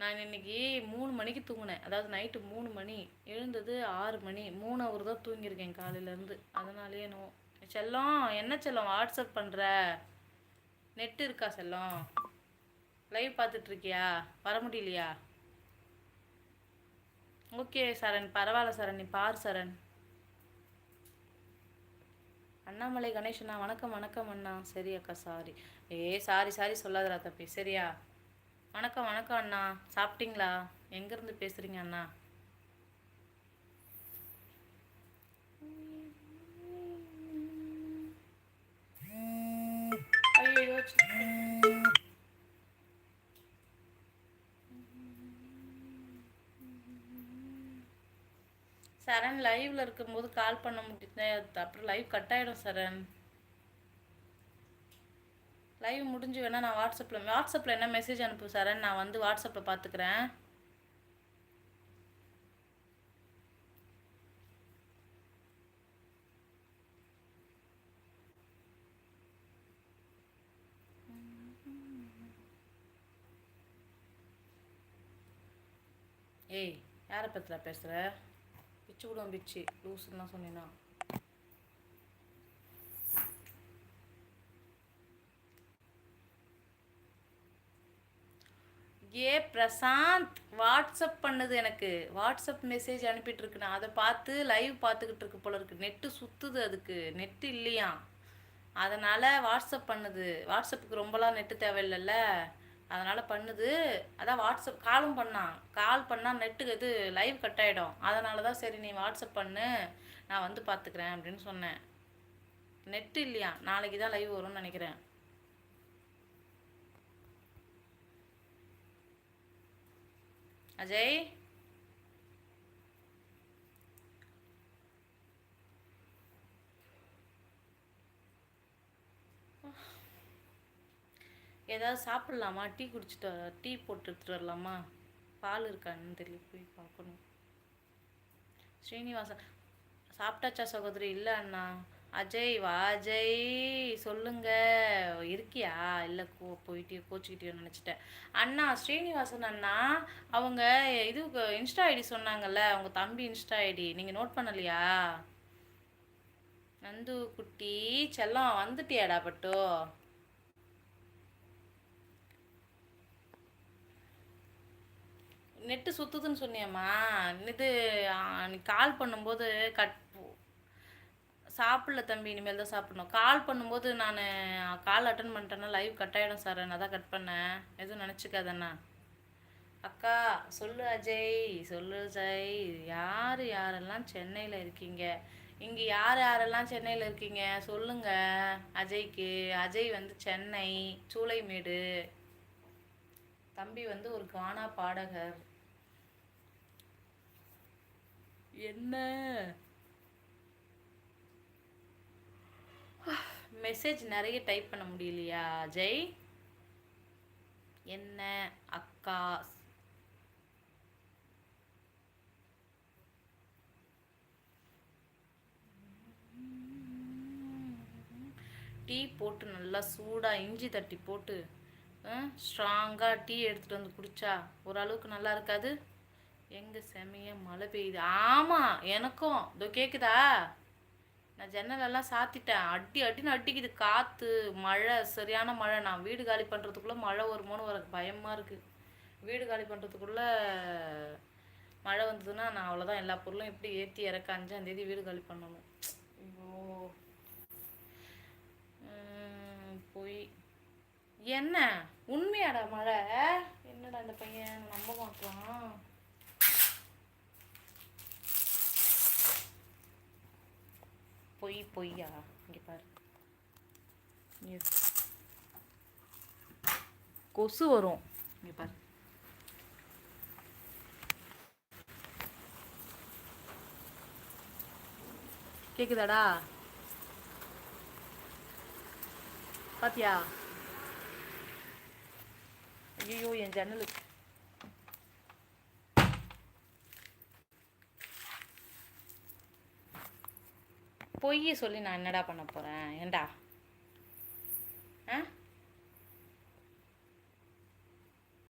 நான் இன்னைக்கு மூணு மணிக்கு தூங்கினேன். அதாவது நைட்டு மூணு மணி எழுந்தது ஆறு மணி. மூணு அவர் தான் தூங்கியிருக்கேன் காலையிலேருந்து அதனாலேயே என்னவோ. செல்லம் என்ன செல்லம் வாட்ஸ்அப் பண்ணுற நெட் இருக்கா செல்லம்? லைவ் பார்த்துட்ருக்கியா வர முடியலையா? ஓகே சரண். பரவாயில்ல சரண். நீ பார் சரண். அண்ணாமலை கணேஷண்ணா வணக்கம் வணக்கம் அண்ணா. சரி அக்கா சாரி ஏ சாரி சாரி சொல்லாதடா தப்பி சரியா? வணக்கம் வணக்கம் அண்ணா. சாப்பிட்டீங்களா? எங்கேருந்து பேசுகிறீங்க அண்ணா? சரண் லைவ்ல இருக்கும்போது கால் பண்ண முடியுது அப்புறம் லைவ் கட் ஆயிடும் சரண். லைவ் முடிஞ்சு வேணால் நான் வாட்ஸ்அப்பில் வாட்ஸ்அப்பில் என்ன மெசேஜ் அனுப்பு சரண் நான் வந்து வாட்ஸ்அப்பில் பார்த்துக்கிறேன் ஏய் யாரை பற்றில பேசுகிற பிச்சு விடுவோம் பிச்சு. லூசுன்னு தான் சொன்னீங்கன்னா ஏ பிரசாந்த் வாட்ஸ்அப் பண்ணுது எனக்கு. வாட்ஸ்அப் மெசேஜ் அனுப்பிட்டு இருக்கு நான் அதை பார்த்து லைவ் பார்த்துக்கிட்டு இருக்கு போல இருக்கு. நெட்டு சுத்துது அதுக்கு. நெட்டு இல்லையா? அதனால வாட்ஸ்அப் பண்ணுது. வாட்ஸ்அப்புக்கு ரொம்பலாம் நெட்டு தேவையில்லைல்ல. அதனால பண்ணுது. அதான் வாட்ஸ்அப் காலும் பண்ணான் கால் பண்ணால் நெட்டுக்கு இது லைவ் கட் ஆகிடும் அதனால தான் சரி நீ வாட்ஸ்அப் பண்ணு. நான் வந்து பார்த்துக்கிறேன் அப்படின்னு சொன்னேன். நெட்டு இல்லையா? நாளைக்கு தான் லைவ் வரும்னு நினைக்கிறேன். அஜய்? ஏதாவது சாப்பிட்லாமா? டீ குடிச்சிட்டு வர டீ போட்டு எடுத்துட்டு வரலாமா? பால் இருக்கான்னு தெரியல போய் பார்க்கணும். ஸ்ரீனிவாசன் சாப்பிட்டாச்சா சகோதரி? இல்லை அண்ணா. அஜய் வா அஜய். சொல்லுங்க. இருக்கியா? இல்லை கோ போயிட்டு கோச்சிக்கிட்டே நினச்சிட்டேன். அண்ணா ஸ்ரீனிவாசன் அண்ணா அவங்க இது இன்ஸ்டா ஐடி சொன்னாங்கல்ல அவங்க தம்பி இன்ஸ்டா ஐடி. நீங்கள் நோட் பண்ணலையா? நந்து குட்டி செல்லம் வந்துட்டியாடா பட்டோ? நெட்டு சுத்துதுன்னு சொன்னியம்மா. இது கால் பண்ணும்போது கட் சாப்பிடல தம்பி இனிமேல் தான் சாப்பிடணும். கால் பண்ணும்போது நான் கால் அட்டன் பண்ணிட்டேன்னா லைவ் கட் ஆகிடும் சார் நான் தான் கட் பண்ணேன். எதுவும் நினச்சிக்காதண்ணா அக்கா சொல்லு அஜய் சொல்லு அஜய். யார் யாரெல்லாம் சென்னையில் இருக்கீங்க? இங்கே யார் யாரெல்லாம் சென்னையில் இருக்கீங்க? சொல்லுங்க. அஜய்க்கு அஜய் வந்து சென்னை சூளைமேடு. தம்பி வந்து ஒரு கானா பாடகர். என்ன? மெசேஜ் நிறைய டைப் பண்ண முடியலையா ஜெய்? என்ன அக்கா? டீ போட்டு நல்லா சூடாக இஞ்சி தட்டி போட்டு ஸ்ட்ராங்காக டீ எடுத்துகிட்டு வந்து குடித்தா ஓரளவுக்கு நல்லா இருக்காது? எங்கே செமைய மழை பெய்யுது. ஆமாம் எனக்கும். இதோ கேட்குதா நான் ஜன்னலெல்லாம் சாத்திட்டேன். அடி அடின்னு அடிக்குது. காற்று மழை சரியான மழை. நான் வீடு காலி பண்ணுறதுக்குள்ளே மழை வருமோன்னு வர பயமாக இருக்குது வீடு காலி பண்ணுறதுக்குள்ளே மழை வந்ததுன்னா நான் அவ்வளோதான் எல்லா பொருளும் எப்படி ஏற்றி இறக்க அஞ்சாந்தேதி வீடு காலி பண்ணணும். ஐயோ. போய். என்ன? உண்மையாடா மழை? என்னடா இந்த பையன்? நம்ப மாட்டான் பொய் பொய்யா இங்கே பாரு. கொசு வரும். இங்கே பாரு. கேக்குதாடா? பாத்தியா? ஐயோ என் ஜன்னலுக்கு பொய் சொல்லி நான் என்னடா பண்ண போகிறேன் ஏண்டா? ஆ?